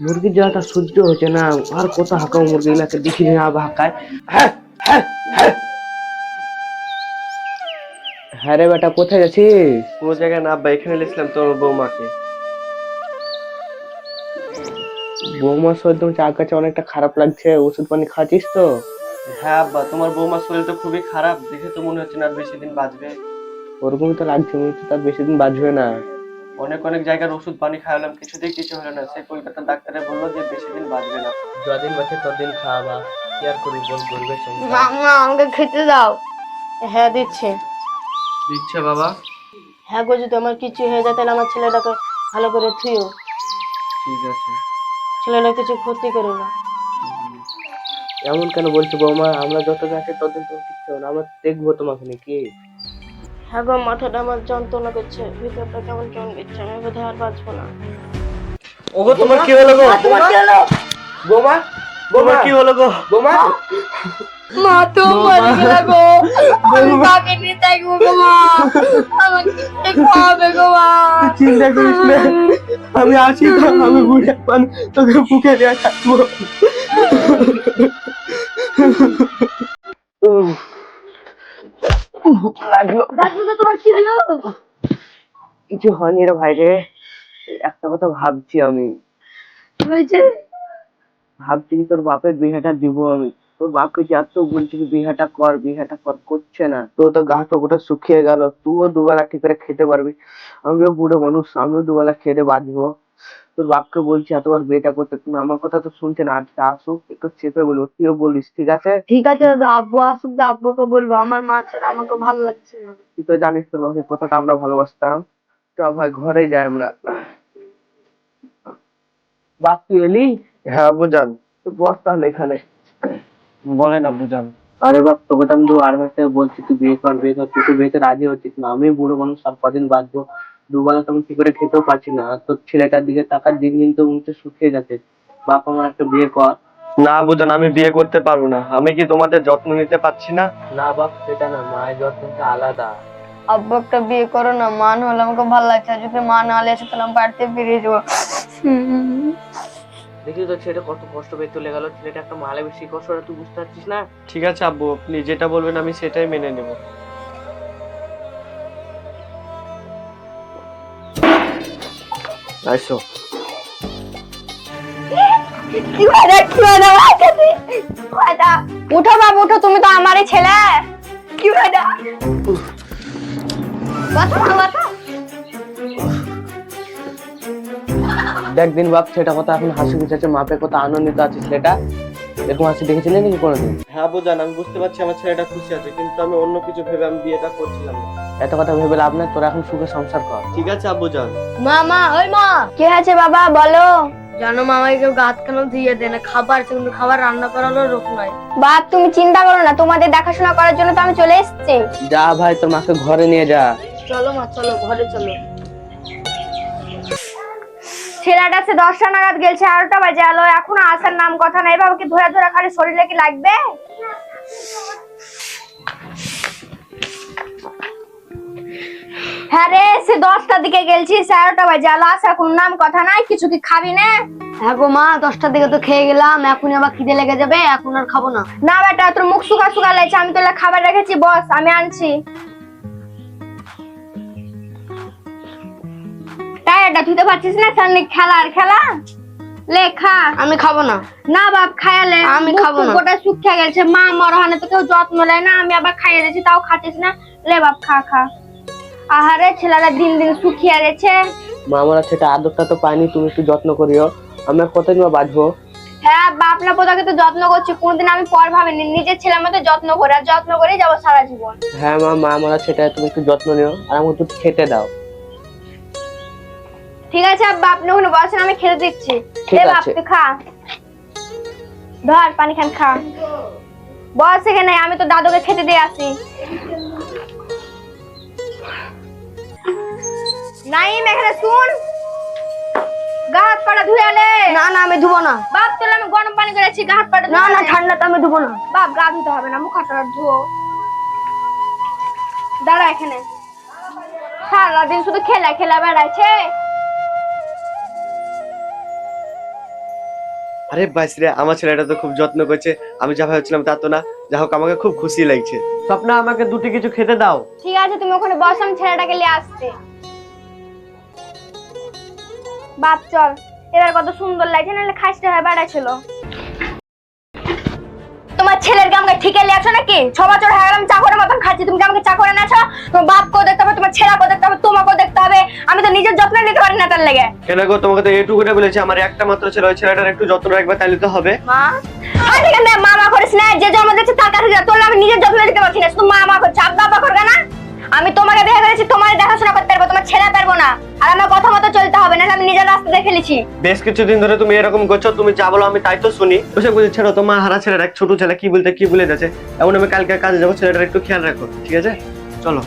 মুরগির জ্বালাটা সহ্য হচ্ছে না আর কত হাঁকাও মুরগিগুলাকে দেখি না হাঁকায়। হ্যাঁ হ্যাঁ হ্যাঁ। হ্যাঁ রে বেটা কোথায় যাচ্ছিস? কোনো জায়গায় না আব্বা এখানে এসেছিলাম তোর বৌমাকে। বৌমার শরীর তোমার চার কাছে অনেকটা খারাপ লাগছে ওষুধ পানি খাচ্ছিস তো? হ্যাঁ আব্বা তোমার বৌমার শরীর তো খুবই খারাপ দেখে তো মনে হচ্ছে না আর বেশি দিন বাঁচবে। ওরকমই তো লাগছে মনে হচ্ছে তার বেশি দিন বাঁচবে না। অনেক অনেক জায়গার ওষুধ পানি খাওয়ালাম কিছুতেই কিছু হলো না। সে কলকাতার ডাক্তারে বলল যে বেশি দিন বাঁচবে না। যদিন বাঁচে ততদিন খাওয়াবা। কি আর করি বল গরিবের সংসার। মামা আমাকে খেতে দাও। হ্যাঁ দিচ্ছে। দিচ্ছে বাবা। হ্যাঁ গো যদি আমার কিছু হয়ে যায় তাহলে আমার ছেলেটাকে ভালো করে থুইও। ঠিক আছে। ছেলেটা কিছু ক্ষতি করো না। এমন কেন বলছো বৌমা? আমরা যত আছি ততদিন তুমি কিচ্ছু হবে না। আমরা দেখব তোমাকে নাকি হ্যাঁ গো মাথাটা আমার যন্ত্রণা করছে ভিতরটা কেমন কেমন করছে আমি বোধহয় আর বাঁচবো না। ওগো তোমার কি হলো গো? তোমার কি হলো? গো? বৌমা। মা তো মরে গেল গো। আমি কাকে নিয়ে থাকব গো মা? আমাকে কে খাওয়াবে গো মা? চিন্তা করিস না। আমি আছি আমি বুড়ে পান তোকে বুকে দেওয়া থাকব। উফ, লাগল। তোমার কি হলো? কিছু হয়নি রে ভাই রে। একটা কথা ভাবছি আমি। হয়েছে ভাবছি তোর বাপের বিয়েটা দিব আমি? তোর বাপকে যত বলছি কি বিয়েটা কর বিয়েটা কর করছে না। তোর তো গা তো শুকিয়ে গেল। তুইও দুবেলা ঠিক করে খেতে পারবি? আমিও বুড়ো মানুষ আমিও দুবেলা খেতে বাঁচবো তোর বাপকে বলছি এতবার বিয়েটা করতে তুমি আমার কথা তো শুনছে না আজকে আসুক একটু চেপে বলব তুইও বলিস ঠিক আছে? ঠিক আছে দাদা আব্বু আসুক দা আব্বুকে বলব আমার মা ছাড়া আমাকে ভালো লাগছে না। তুই তো জানিস তোর বাপের কথাটা আমরা ভালোবাসতাম। চ ভাই ঘরে যাই আমরা। বাপ তুই এলি? হ্যাঁ বুঝান তো বস তাহলে এখানে। বলেন আব্বু যান। আরে বাপ তোকে তো আমি দু আড়াই বলছি তুই বিয়ে কর বিয়ে কর তুই তো বিয়েতে রাজি হচ্ছিস না। আমি বুড়ো মানুষ সব কদিন বাঁচবো? দুবেলা তো আমি কি করে খেতেও পারছি না। আর তোর ছেলেটার দিকে তাকার দিন দিন তো মুখে শুকিয়ে যাচ্ছে বাপ আমার একটা বিয়ে কর। না বুঝান আমি বিয়ে করতে পারব না। আমি কি তোমাদের যত্ন নিতে পারছি না? না বাপ সেটা না। মায়ের যত্নটা আলাদা। আব্বু একটা বিয়ে করো না। মান হলে আমাকে ভালো লাগছে আর যদি মা না হলে এসে তাহলে আমি বাড়িতে ফিরে যাব দেখি তো ছেলেটা কত কষ্ট পেয়ে চলে গেল। ছেলেটা একটা মালে বেশি কষ্ট তুই বুঝতে পারছিস না? ঠিক আছে আব্বু আপনি যেটা বলবেন আমি সেটাই মেনে নেব। আইসো উঠো বাবু উঠো তুমি তো আমারই ছেলে। কি বাঁচা দেখ দিন বাপ সেটা কথা এখন হাসি খুঁজেছে মাপে কত আনন্দিত আছে ছেলেটা এরকম হাসি দেখেছিলেন নাকি কোনোদিন? হ্যাঁ বুঝান আমি বুঝতে পারছি আমার ছেলেটা খুশি আছে কিন্তু আমি অন্য কিছু ভেবে আমি বিয়েটা করছিলাম না। এত কথা ভেবে লাভ নাই তোরা এখন সুখে সংসার কর। ঠিক আছে আব্বু যান মামা ওই মা কি আছে বাবা বলো। জানো মামা কেউ গাত কেন দিয়ে দেয় না খাবার কিন্তু খাবার রান্না করারও রোগ নাই। বাপ তুমি চিন্তা করো না তোমাদের দেখাশোনা করার জন্য তো আমি চলে এসেছি। যা ভাই তোর মাকে ঘরে নিয়ে যা। চলো মা চলো ঘরে চলো। ছেলেটা সে দশটা নাগাদ গেছে এগারোটা বাজে আলো এখনও আসার নাম কথা নাই। বাবা কি ধরে ধরে খালি শরীরে কি লাগবে? হ্যাঁ রে সে দশটার দিকে গেলছি এগারোটা বাজে। আলো কোনো নাম কথা নাই কিছু কি খাবি না? হ্যাঁ গো মা দশটার দিকে তো খেয়ে গেলাম এখন আবার খিদে লেগে যাবে এখন আর খাব না। না বেটা তোর মুখ শুকা শুকা লাগছে আমি তোলা খাবার রেখেছি বস আমি আনছি। টায়ারটা তুই তো পারছিস না সামনে খেলা আর খেলা? লে খা। আমি খাব না। না বাপ খায়ালে আমি খাব না। গোটা শুকিয়ে গেছে মা মরহানে তো কেউ যত্ন নেয় না আমি আবার খাইয়ে দিয়েছি তাও খাচ্ছিস না। লে বাপ খা খা। আহারে ছেলেরা দিন দিন শুকিয়ে গেছে মা আমার সেটা আদরটা তো পাইনি তুমি একটু যত্ন করিও। আমি আর কতদিন বা বাঁচবো? হ্যাঁ বাপ না পোতাকে তো যত্ন করছি কোনদিন আমি পর ভাবিনি। নিজের ছেলের মতো যত্ন করে আর যত্ন করেই যাব সারা জীবন। হ্যাঁ মা মা আমার সেটা তুমি একটু যত্ন নিও আর আমাকে একটু খেতে দাও। ঠিক আছে আব্বা আপনি ওখানে বসেন আমি খেতে দিচ্ছি। ঠিক এ বাপ আছে। তুই খা। ধর পানি খান খা। বস এখানে আমি তো দাদুকে খেতে দিয়ে আসি। নাইম এখানে শুন। গা হাত পাটা ধুয়ে আলে। না না আমি ধুবো না। বাপ তোলে আমি গরম পানি করেছি গা হাত পাটা না না আলে। ঠান্ডাতে আমি ধুবো না। বাপ গা ধুতে হবে না মুখ হাতটা ধুও দাঁড়া এখানে। সারাদিন শুধু খেলা খেলা বেড়াচ্ছে। আরে বাইস রে আমার ছেলেটা তো খুব যত্ন করছে। আমি যা ভাবছিলাম তা তো না। যা হোক আমাকে খুব খুশি লাগছে। স্বপ্না আমাকে দুটি কিছু খেতে দাও। ঠিক আছে তুমি ওখানে বসো আমি ছেলেটাকে নিয়ে আসছি। বাপ চল। এবার কত সুন্দর লাগছে নাহলে খাসতে হয় বাড়া ছিল তোমার ছেলের কে আমাকে ঠিকে লিয়েছো নাকি? ছ বছর হয়ে গেলাম চাকরের মতন খাচ্ছি। তুমি কি আমাকে চাকরে নেছো তোমার বাপকেও দেখতে হবে তোমার ছেলেকেও দেখতে হবে তোমাকেও দেখতে হবে। আমি তো নিজের যত্ন নিতে পারি না তার লেগে। কেন গো তোমাকে তো এইটুকু করে বলেছে আমার একটা মাত্র ছেলে ওই ছেলেটার একটু যত্ন রাখবে তাহলে তো হবে। মা? আর ঠিক আছে মামা করিস না যে জন্ম দিচ্ছে তার কাছে তোর আমি নিজের যত্ন নিতে পারছি না শুধু মামা করছে আব্বা আব্বা করবে না? আমি তোমাকে বিয়ে করেছি তোমার দেখাশোনা করতে পারব তোমার ছেলে পারব না। আর আমার কথা মতো চলতে হবে না আমি নিজের রাস্তা দেখে নিছি। বেশ কিছুদিন ধরে তুমি এরকম করছ তুমি যা বলো আমি তাই তো শুনি। ওসব বলছি ছেড়ো তোমার হারা ছেলের এক ছোট ছেলে কি বলতে কি বলে যাচ্ছে? এমন আমি কালকে কাজে যাব ছেলেটার একটু খেয়াল রাখো ঠিক আছে? চলো।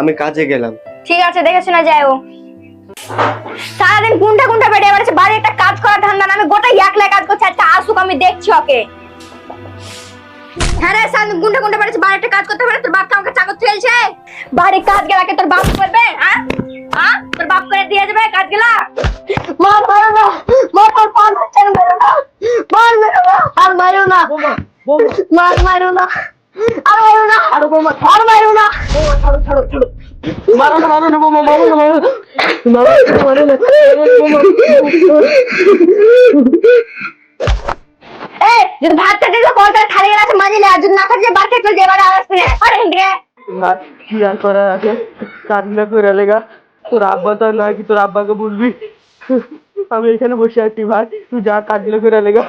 আমি কাজে গেলাম। ঠিক আছে দেখে শোনা যায় ও সারাদিন গুন্ডা গুন্ডা বেড়ে বেড়েছে বাড়ি একটা কাজ করার ধান্দা না আমি গোটা একলা কাজ করছি একটা আসুক আমি দেখছি ওকে। হ্যাঁ রে সারাদিন গুন্ডা গুন্ডা বেড়েছে বাড়ি একটা কাজ করতে পারে তোর বাপটা আমাকে চাকর চলছে বাড়ির কাজ গেলাকে তোর বাপ করবে হ্যাঁ হ্যাঁ তোর বাপ করে দিয়ে যাবে কাজ গেলা মা মারো না মা তোর পা ধরছে না, মেরো না মার মেরো না আর মারো না মার মারো না আর মারো না আর বোমা আর মারো না বোমা ছাড়ো ছাড়ো ছাড়ো মারো না মারো না বোমা মারো না মারো না মারো না মারো না বোমা এই যদি ভাত খেতে তো কলটা থালি গেছে মাঝে আর যদি না খাচ্ছে বাচ্চা চলে যাবে আওয়াজ আসবে আরে ভাই কি আর করা আছে কান্না করে লেগা। তোর আব্বা তো নয় কি তোর আব্বাকে বলবি? আমি এখানে বসে আছি, ভাই। তুই যা কাজগুলো করে লেগা।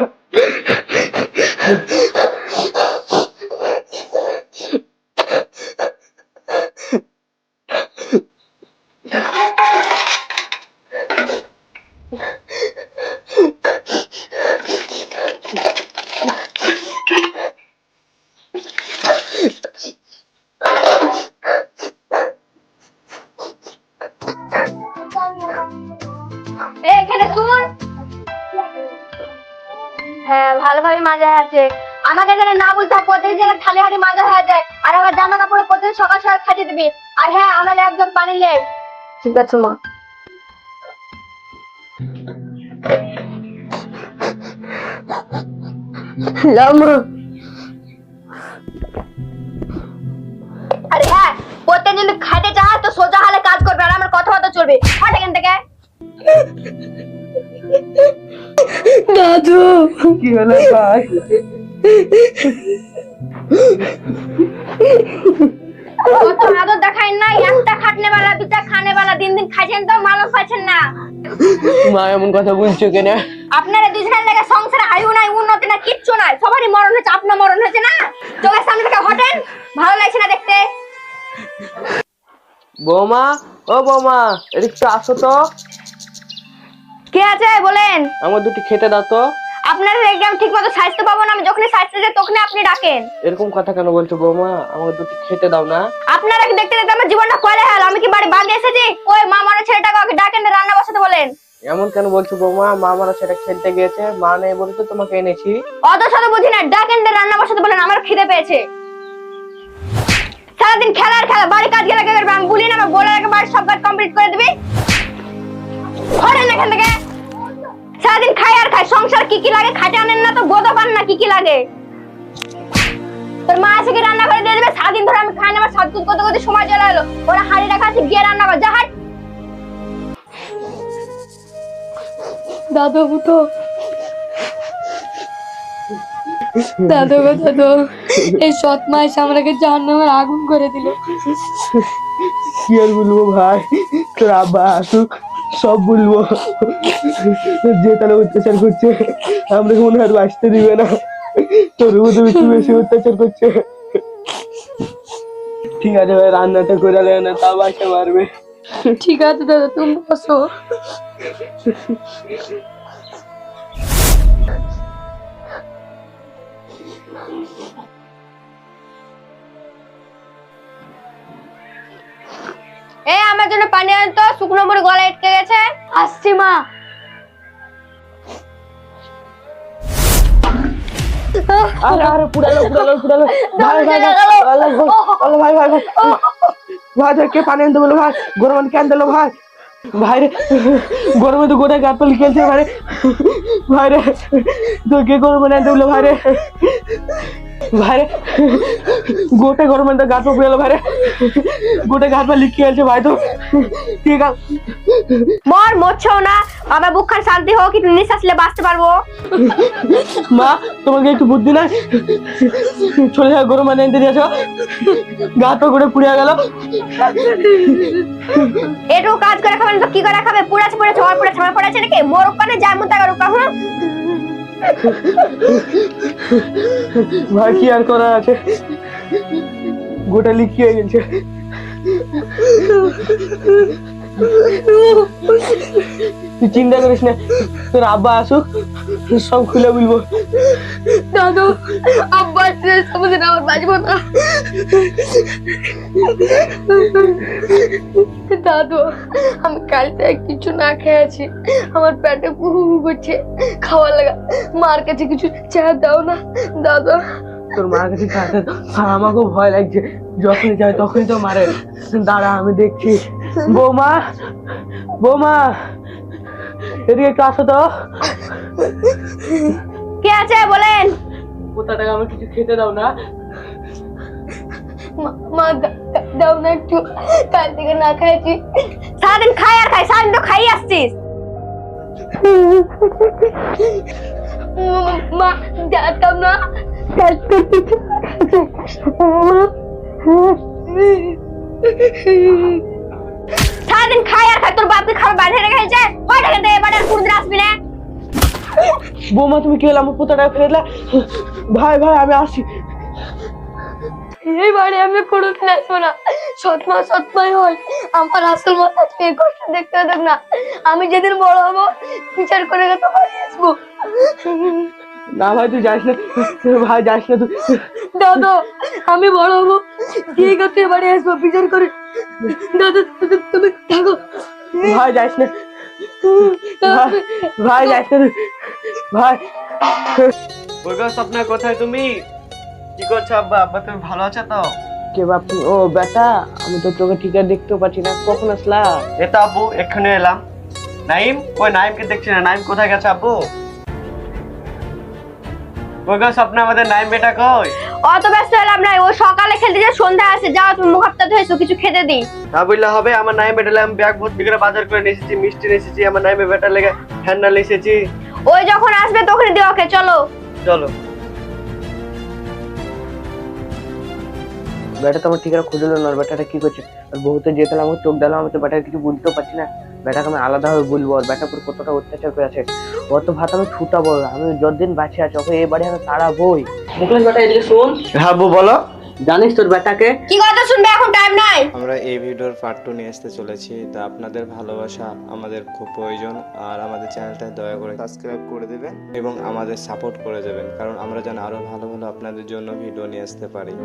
মাজা আছে। আমাকে যেন না বলতে প্রত্যেক যেন থালি হাড়ি মাজা হয়ে যায় আর আমার জামা কাপড় প্রত্যেক সকাল সকাল খাটিয়ে দিবি। আর হ্যাঁ আমার একদম পানি লে ঠিক আছে মা। লামা আরে হ্যাঁ খাটে তো সোজা হালে কাজ করবে আর আমার কথা মতো চলবে। হট এখান থেকে। দাদু। কি হলো ভাই? কত আদর দেখায় না একটা খাটনে বেলা দুটা খানে বেলা দিন দিন খাইছেন তো মানুষ পাচ্ছেন না। মা এমন কথা বলছো কেন? আপনারা দুজনের লেগে সংসারে আয়ু নাই উন্নতি না কিচ্ছু নাই সবারই মরণ হচ্ছে আপনার মরণ হচ্ছে না? চোখের সামনে থেকে হটেন ভালো লাগছে না দেখতে। বৌমা ও বৌমা এদিকে আসো তো। কে আছে? বলেন। আমার দুটি খেতে দাও তো। আপনার রেগে আমি ঠিক মতো স্বাস্থ্য পাবো না আমি যখনই স্বাস্থ্য যাই তখনই আপনি ডাকেন। এরকম কথা কেন বলছো বৌমা? আমার দুটি খেতে দাও না। আপনারা কি দেখতে দেখতে আমার জীবনটা কলে হলো? আমি কি বাড়ি বাগে এসেছি? ওই মা মনে ছেলেটাকে ওকে ডাকেন রান্না বসাতে বলেন। এমন কেন বলছো বৌমা? মা আমার সেটা খেলতে গিয়েছে মা নেই বলে তো তোমাকে এনেছি। অত শত বুঝি না ডাকেন রান্না বসাতে বলেন আমার খিদে পেয়েছে। সারাদিন খেলার খেলা বাড়ি কাজ গেলে করবে? আমি বলি না আমার বলে রাখে বাড়ির সব কাজ কমপ্লিট করে দিবি। হরেন এখান থেকে। সারাদিন খাই আর খাই সংসার কি কি লাগে খাটে আনেন না তো বোধ পান না কি কি লাগে? তোর মা এসে কি রান্না করে দিয়ে দেবে? সারাদিন ধরে আমি খাই না আমার করতে করতে সময় চলে এলো। ওরা হাড়ি রাখা আছে গিয়ে রান্না কর যা হাট। দাদু তো দাদু গো দাদু। এই সৎ মা এসে আমাকে জাহান্নামের আগুন করে দিল। কি আর বলব ভাই? তোর আব্বা আসুক। সব বলব যে তাহলে অত্যাচার করছে, আমরা মনে হয় বাঁচতে দিবে না? তোর মতো একটু বেশি অত্যাচার করছে। ঠিক আছে ভাই, রান্নাটা করে দেয় না তা বাসা মারবে ঠিক আছে দাদা, তুমি বসো। আমার জন্য পানি আন তো শুকনো মুড়ি গলা আটকে গেছে আসছি মা আরে আরে পুরালো পুরালো পুরালো ভাই ভাই ভাই ভাই ভাই ভাই ভাই ভাই কে পানি আনতে বলো ভাই গরম কেন দিলো ভাই ভাইরে গরমে তো গোটা গাছ পালি খেলছে ভাইরে ভাইরে তো কে গরমে না দিল ভাইরে ভাইরে গোটা গরমে তো গাছ পেয়ে গেল ভাইরে গোটা গাছ পালি খেলছে ভাই তো। ঠিক আছে মর মরছেও না। আমার বুকখান শান্তি হোক একটু নিঃশ্বাস নিলে বাঁচতে পারব। মা তোমাকে একটু বুদ্ধি নাই? চলে যাও গরম মানে এনে দিয়েছ গা তো করে পুড়িয়া গেল। এটু কাজ করে খাবেন তো কি করে খাবে? পুরাছে পুরাছে আমার পুরাছে আমার পুরাছে নাকি? মোর ওখানে যায় মতো করো কখন ভাই কি আর করা আছে? গোটা লিখিয়ে গেছে তুই চিন্তা করিস না, তোর আব্বা আসুক, সব খুলে বলব। দাদু, আব্বা সমুদ্রে আমার বাজবো না। দাদু, আমি কাল থেকে কিছু না খেয়ে আছি। আমার পেটে পুহু করছে খাওয়া লাগা। মার কাছে কিছু চা দাও না, দাদু। তোর মার কাছে আমাকেও ভয় লাগছে। যখনই যায় তখনই তো মারে। দাঁড়া আমি দেখছি। বৌমা বৌমা এদিকে একটু আসো তো। কি আছে? বলেন। পোতাটাকে আমার কিছু খেতে দাও না। মা- দাও না একটু। কাল থেকে না খাইছি। সারাদিন খাই আর খাই সারাদিন তো খাই আসছিস। মা- জানতাম না। সারাদিন খাই আর খাই তোর বাপকে খাবার বাইরে রেখে গেছে কয় টাকা দে এবারে আর কোনদিন আসবি না। বৌমা তুমি কি হলো আমার পোতাটাকে ফেলে দিলা? ভাই ভাই আমি আসি। এই বাড়ি আমি কোনোদিন আসব না। সৎমা সৎমাই হয়। আমার আসল মাথা এই কষ্ট দেখতে দেব না। আমি যেদিন বড় হব বিচার করে তো বাড়ি আসব। না ভাই তুই যাস না। ভাই যাস না তুই। দাদা আমি বড় হব। ঠিক আছে বাড়ি আসব বিচার করে। দাদা তুমি থাকো। ভাই যাস না। ভাই যাস না তুই। ভাই। বলগো স্বপ্না কোথায় তুমি? কি করছ আব্বা? আব্বা তুমি ভালো আছো তো? কে বাপ? ও বেটা আমি তো তোকে ঠিক আর দেখতেও পাচ্ছি না। কখন আসলা? এ তো আব্বু এক্ষুনি এলাম। নাইম? ওই নাইমকে দেখছি না। নাইম কোথায় গেছে আব্বু? বলগো স্বপ্ন আমাদের নাইম বেটা কই? অত ব্যস্ত হলাম না ও সকালে খেলতে যায় সন্ধ্যা আসে যাও তুমি মুখ হাতটা ধুয়েছো কিছু খেতে দিই। তা বললে হবে আমার নাইম বেটা আমি ব্যাগ ভর্তি করে বাজার করে নিয়ে এসেছি মিষ্টি নিয়ে এসেছি আমার নাই বেটা লেগে হ্যান্ডেল এসেছি। ওই যখন আসবে তখন দিও ওকে চলো। চলো। বেটা তো আমার ঠিক আর খুঁজলো না বেটাটা কি করছে? আর বহুতে যেতে আমাকে চোখ দিলাম আমি তো বেটাকে কিছু বুঝতেও পারছি না। বেটাকে আমি আলাদাভাবে বলব আর বেটা পুরো কতটা অত্যাচার করে আছে। অত ভাত আমি ছুটাবো আমি যতদিন বাঁচে আছে ওকে এই বাড়ি আমি তাড়াবোই। মুখলেশ বেটা এদিকে শোন। হ্যাঁ বলো। জানিস তোর বেটাকে কি কথা শুনবে এখন টাইম নাই। আমরা এই ভিডিওর পার্ট টু নিয়ে আসতে চলেছি। তা আপনাদের ভালোবাসা আমাদের খুব প্রয়োজন। আর আমাদের চ্যানেলটা দয়া করে সাবস্ক্রাইব করে দেবেন এবং আমাদের সাপোর্ট করে দেবেন। কারণ আমরা যেন আরও ভালো ভালো আপনাদের জন্য ভিডিও নিয়ে আসতে পারি।